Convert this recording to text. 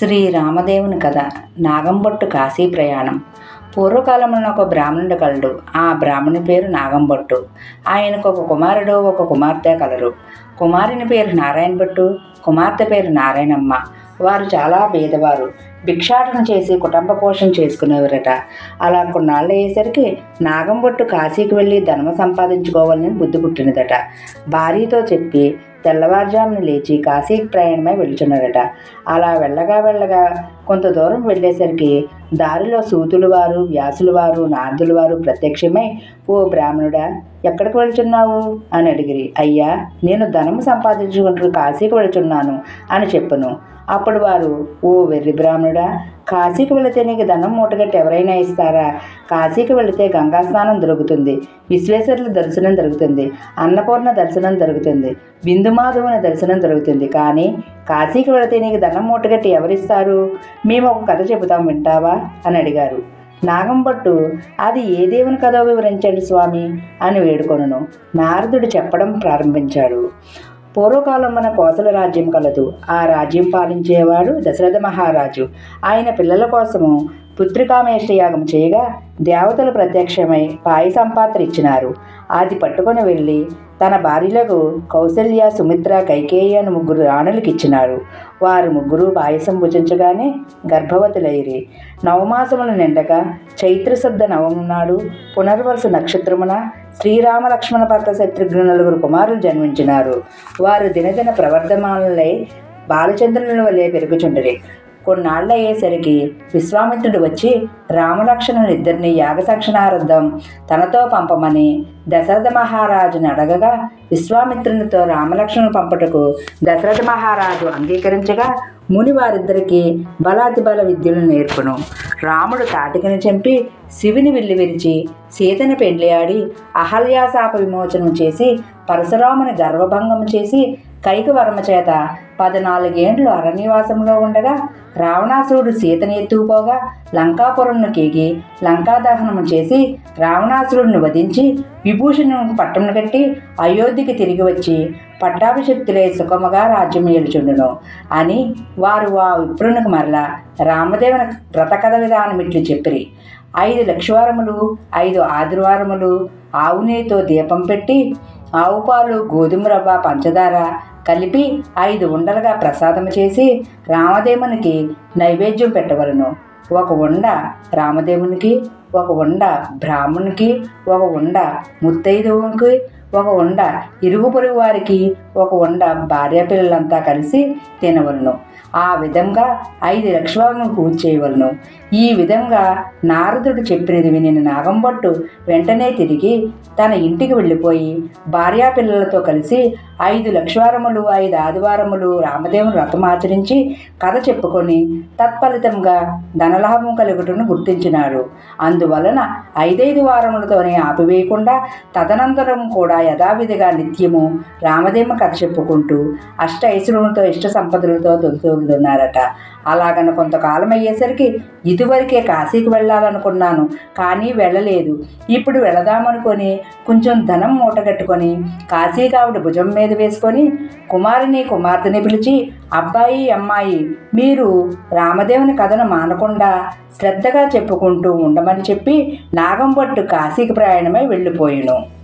శ్రీ రామదేవుని కథ నాగంబొట్టు కాశీ ప్రయాణం. పూర్వకాలంలో ఒక బ్రాహ్మణుడు కలడు. ఆ బ్రాహ్మణుని పేరు నాగంబొట్టు. ఆయనకు ఒక కుమారుడు ఒక కుమార్తె కలరు. కుమారుని పేరు నారాయణ భట్టు కుమార్తె పేరు నారాయణమ్మ. వారు చాలా పేదవారు భిక్షాటన చేసి కుటుంబ పోషణ చేసుకునేవారట. అలా కొన్నాళ్ళు అయ్యేసరికి నాగంబొట్టు కాశీకి వెళ్ళి ధనము సంపాదించుకోవాలని బుద్ధి పుట్టినదట. భార్యతో చెప్పి తెల్లవారుజామున లేచి కాశీకి ప్రయాణమై వెళ్తున్నాడట. అలా వెళ్ళగా వెళ్ళగా కొంత దూరం వెళ్ళేసరికి దారిలో సూతులు వారు వ్యాసుల వారు నారదుల వారు ప్రత్యక్షమై ఓ బ్రాహ్మణుడా ఎక్కడికి వెళ్తున్నావు? అని అడిగిరి. అయ్యా నేను ధనము సంపాదించుకుంటూ కాశీకి వెళ్తున్నాను అని చెప్పను. అప్పుడు వారు ఓ వెర్రి బ్రాహ్మణుడా కాశీకి వెళితే నీకు ధనం మూటగట్టి ఎవరైనా ఇస్తారా? కాశీకి వెళితే గంగా స్నానం దొరుకుతుంది. విశ్వేశ్వరుల దర్శనం దొరుకుతుంది. అన్నపూర్ణ దర్శనం దొరుకుతుంది. బిందుమాధవుని దర్శనం దొరుకుతుంది. కానీ కాశీకి వెళితే నీకు ధనం మూటగట్టి ఎవరిస్తారు? మేము ఒక కథ చెబుతాం వింటావా? అని అడిగారు. నాగంభట్టు అది ఏ దేవుని కథో వివరించండి స్వామి? అని వేడుకొనను. నారదుడు చెప్పడం ప్రారంభించాడు. పూర్వకాలం మన కోసల రాజ్యం కలదు. ఆ రాజ్యం పాలించేవాడు దశరథ మహారాజు. ఆయన పిల్లల కోసము పుత్రికామేష్ట యాగం చేయగా దేవతలు ప్రత్యక్షమై పాయసం పాత్ర ఇచ్చినారు అది పట్టుకొని వెళ్ళి తన భార్యలకు కౌశల్య సుమిత్ర కైకేయి అని ముగ్గురు రాణులకు ఇచ్చినారు వారు ముగ్గురు పాయసం భుజించగానే గర్భవతులైరి. నవమాసములు నిండగా చైత్రశుద్ధ నవము నాడు పునర్వసు నక్షత్రమున శ్రీరామ లక్ష్మణ భర్త శత్రుఘ్న నలుగురు కుమారులు జన్మించినారు. వారు దినదిన ప్రవర్ధమానులై బాలచంద్రుల వలె పెరుగుచుండరి. కొన్నాళ్ళు అయ్యేసరికి విశ్వామిత్రుడు వచ్చి రామలక్ష్మణులు ఇద్దరిని యాగసక్షణార్థం తనతో పంపమని దశరథ మహారాజుని అడగగా విశ్వామిత్రునితో రామలక్ష్మణుని పంపుటకు దశరథ మహారాజు అంగీకరించగా ముని వారిద్దరికీ బలాతి బల విద్యలు నేర్పును. రాముడు తాటికని చంపి శివుని విల్లి విరిచి సీతని పెండ్లియాడి అహల్యాశాప విమోచనం చేసి పరశురాముని గర్వభంగం చేసి కైకవర్మ చేత పద్నాలుగేండ్లు అరణ్యవాసంలో ఉండగా రావణాసురుడు సీతని ఎత్తుకుపోగా లంకాపురంను కేగి లంకాదహనము చేసి రావణాసురుడిని వధించి విభూషణుని పట్టం కట్టి అయోధ్యకి తిరిగి వచ్చి పట్టాభిషక్తులే సుఖముగా రాజ్యం ఏలుచుండును అని వారు ఆ విప్రునికి మరలా రామదేవుని వ్రతకథ విధానం ఇట్లు చెప్పిరి. ఐదు లక్షవారములు ఐదు ఆదివారములు ఆవునేతో దీపం పెట్టి ఆవు పాలు గోధుమ రవ్వ పంచదార కలిపి ఐదు ఉండలుగా ప్రసాదం చేసి రామదేవునికి నైవేద్యం పెట్టవలను. ఒక ఉండ రామదేవునికి ఒక ఉండ బ్రాహ్మణునికి ఒక ఉండ ముత్తైదువునికి ఒక ఉండ ఇరుగు పొరుగు వారికి ఒక ఉండ భార్య పిల్లలంతా కలిసి తినవలను. ఆ విధంగా ఐదు లక్షలను పూజ చేయవలను. ఈ విధంగా నారదుడు చెప్పినది విని నాగంబొట్టు వెంటనే తిరిగి తన ఇంటికి వెళ్ళిపోయి భార్యా పిల్లలతో కలిసి ఐదు లక్షవారములు ఐదు ఆదివారములు రామదేవుని వ్రతం ఆచరించి కథ చెప్పుకొని తత్ఫలితంగా ధనలాభం కలుగుటను గుర్తించినాడు. అందువలన ఐదైదు వారములతోనే ఆపివేయకుండా తదనంతరం కూడా యథావిధిగా నిత్యము రామదేవ కథ చెప్పుకుంటూ అష్ట ఐశ్వర్యములతో ఇష్ట సంపదలతో తొలుతున్నారట అలాగన కొంతకాలం అయ్యేసరికి ఇదివరకే కాశీకి వెళ్ళాలనుకున్నాను కానీ వెళ్ళలేదు. ఇప్పుడు వెళదామనుకొని కొంచెం ధనం మూటగట్టుకొని కాశీకావిడ భుజం మీద వేసుకొని కుమారుని కుమార్తెని పిలిచి అబ్బాయి అమ్మాయి మీరు రామదేవుని కథను మానకుండా శ్రద్ధగా చెప్పుకుంటూ ఉండమని చెప్పి నాగంపట్టు కాశీకి ప్రయాణమై వెళ్ళిపోయాను.